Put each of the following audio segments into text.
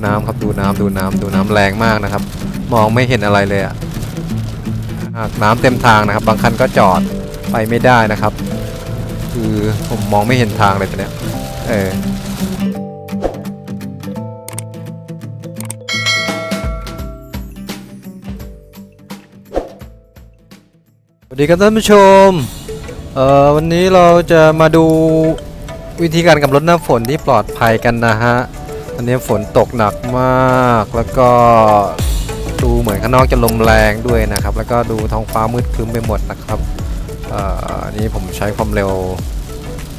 น้ำครับดูน้ำดูน้ำดูน้ำแรงมากนะครับ มองไม่เห็นอะไรเลยอะหากน้ำเต็มทางนะครับ บางคันก็จอดไปไม่ได้นะครับ คือผมมองไม่เห็นทางเลยตอนเนี้ยเออสวัสดีครับท่านผู้ชมเอ่อวันนี้เราจะมาดูวิธีการกับรถน้ำฝนที่ปลอดภัยกันนะฮะ อันนี้ฝนตกหนักมาก แล้วก็ดูเหมือนข้างนอกจะลมแรงด้วยนะครับ แล้วก็ดูท้องฟ้ามืดครึ้มไปหมดนะครับอันนี้ผมใช้ความเร็ว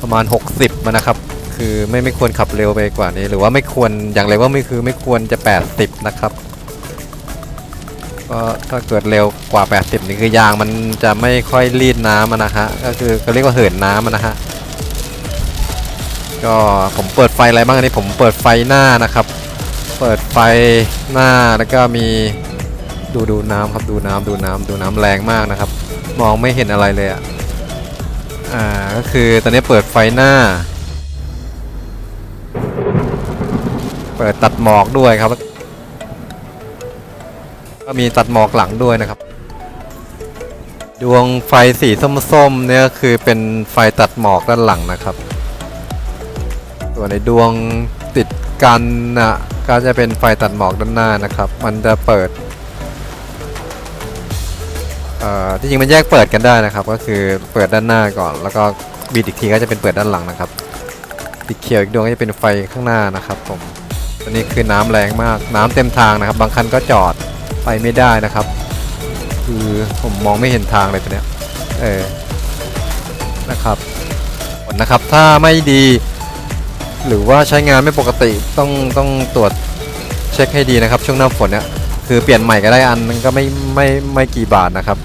ประมาณ 60มานะครับ คือไม่ไม่ควรขับเร็วไปกว่านี้ หรือว่าไม่ควรอย่างไรว่าไม่คือไม่ควรจะ 80 นะครับก็ถ้าเกิดเร็วกว่า 80 นี่คือยางมันจะไม่ค่อยรีดน้ำนะฮะก็คือก็เรียกว่าเหินน้ำนะฮะ ก็ผมเปิดไฟอะไรบ้างอันนี้ผมเปิดไฟหน้านะครับ เปิดไฟหน้าแล้วก็มีดูดูน้ำครับดูน้ำดูน้ำดูน้ำแรงมากนะครับ มองไม่เห็นอะไรเลยอะอ่าก็คือตอนนี้เปิดไฟหน้า เปิดตัดหมอกด้วยครับ ก็มีตัดหมอกหลังด้วยนะครับ ดวงไฟสีส้มๆเนี่ยคือเป็นไฟตัดหมอกด้านหลังนะครับ ส่วนในดวงติดกันนะก็จะเป็นไฟตัดหมอกด้านหน้านะครับ มันจะเปิดเอ่อที่จริงมันแยกเปิดกันได้นะครับ ก็คือเปิดด้านหน้าก่อน แล้วก็บีดอีกทีก็จะเป็นเปิดด้านหลังนะครับสีเขียวอีกดวงก็จะเป็นไฟข้างหน้านะครับ ผมอันนี้คือน้ำแรงมากน้ำเต็มทางนะครับ บางคันก็จอดไปไม่ได้นะครับ คือผมมองไม่เห็นทางเลยตัวเนี้ยเออนะครับนะครับ ถ้าไม่ดี หรือว่าใช้งานไม่ปกติต้องต้องตรวจเช็คให้ดีนะครับ ช่วงหน้าฝนเนี่ยคือเปลี่ยนใหม่ก็ได้อันนึงก็ไม่ไม่ไม่กี่บาทนะครับ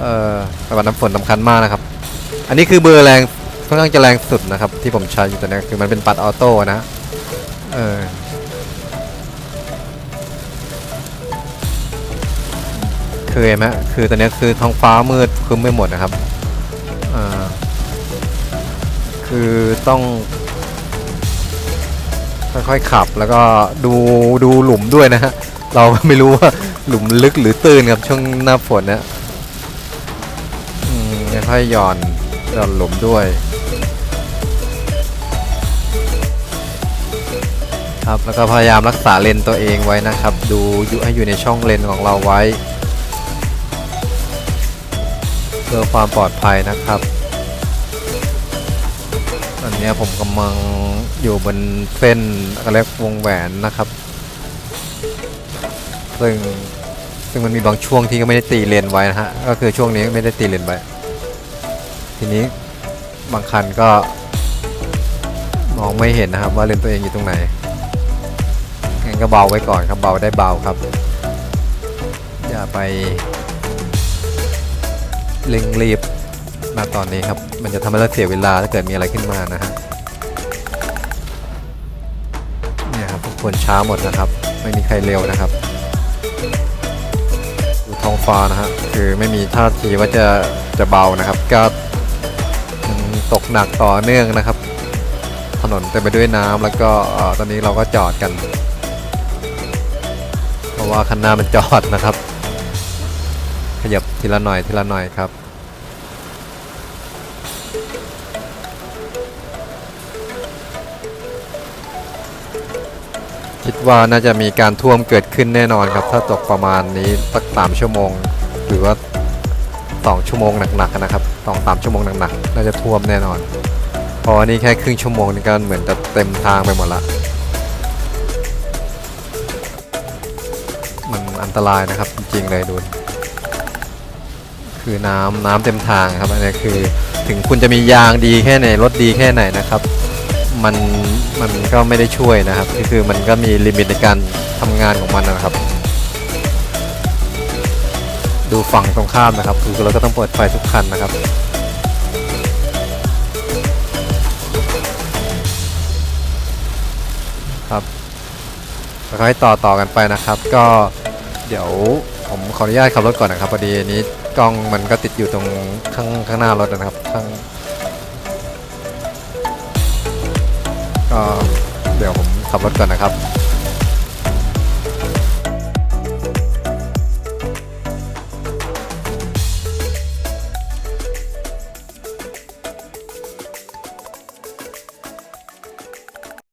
เอ่อแต่ว่าน้ำฝนสำคัญมากนะครับ อันนี้คือเบอร์แรงค่อนข้างจะแรงสุดนะครับ ที่ผมใช้อยู่ตอนนี้คือมันเป็นปัดออโต้นะเออเคยไหมคือตอนนี้คือท้องฟ้ามืดครึ้มไปหมดนะครับอ่าคือต้อง ค่อยๆขับแล้วก็ดูดูหลุมด้วยนะฮะ เราไม่รู้ว่าหลุมลึกหรือตื้นครับช่วงหน้าฝนเนี่ยอืมค่อยๆหย่อนหย่อนหลุมด้วย ครับแล้วก็พยายามรักษาเลนตัวเองไว้นะครับ ดูอยู่ให้อยู่ในช่องเลนของเราไว้ เพื่อความปลอดภัยนะครับ นี้ผมกำลังอยู่บนเส้นเขาเรียกวงแหวนนะครับ ซึ่งซึ่งมันมีบางช่วงที่ก็ไม่ได้ตีเลนไว้นะฮะ ก็คือช่วงนี้ไม่ได้ตีเลนไว้ ทีนี้บางคันก็มองไม่เห็นนะครับ ว่าเลนตัวเองอยู่ตรงไหนงั้นก็เบาไว้ก่อนครับเบาได้เบาครับ อย่าไปเร่งรีบ มาตอนนี้ครับ มันจะทำให้เราเสียเวลาถ้าเกิดมีอะไรขึ้นมานะฮะเนี่ยครับทุกคนช้าหมดนะครับ ไม่มีใครเร็วนะครับดูท้องฟ้านะฮะคือไม่มีท่าทีว่าจะจะเบานะครับ ก็ตกหนักต่อเนื่องนะครับ ถนนเต็มไปด้วยน้ำแล้วก็ตอนนี้เราก็จอดกัน เพราะว่าคันหน้ามันจอดนะครับ ขยับทีละหน่อยทีละหน่อยครับ คิดว่าน่าจะมีการท่วมเกิดขึ้นแน่นอนครับ ถ้าตกประมาณนี้สักสามชั่วโมง หรือว่าสองชั่วโมงหนักๆนะครับสองสามชั่วโมงหนักๆน่าจะท่วมแน่นอนพราะว่านี่แค่ครึ่งชั่วโมงนี่ก็เหมือนจะเต็มทางไปหมดละมันอันตรายนะครับจริงๆเลยดูคือน้ำน้ำเต็มทางครับอันนี้คือถึงคุณจะมียางดีแค่ไหนรถดีแค่ไหนนะครับ มันมันก็ไม่ได้ช่วยนะครับก็คือมันก็มีลิมิตในการทำงานของมันนะครับ ดูฝั่งตรงข้ามนะครับ คือเราก็ต้องเปิดไฟทุกคันนะครับครับค่อยต่อต่อกันไปนะครับ ก็เดี๋ยวผมขออนุญาตขับรถก่อนนะครับพอดีนี้กล้องมันก็ติดอยู่ตรงข้างข้างหน้ารถนะครับข้าง เดี๋ยวผมขับรถก่อนนะครับ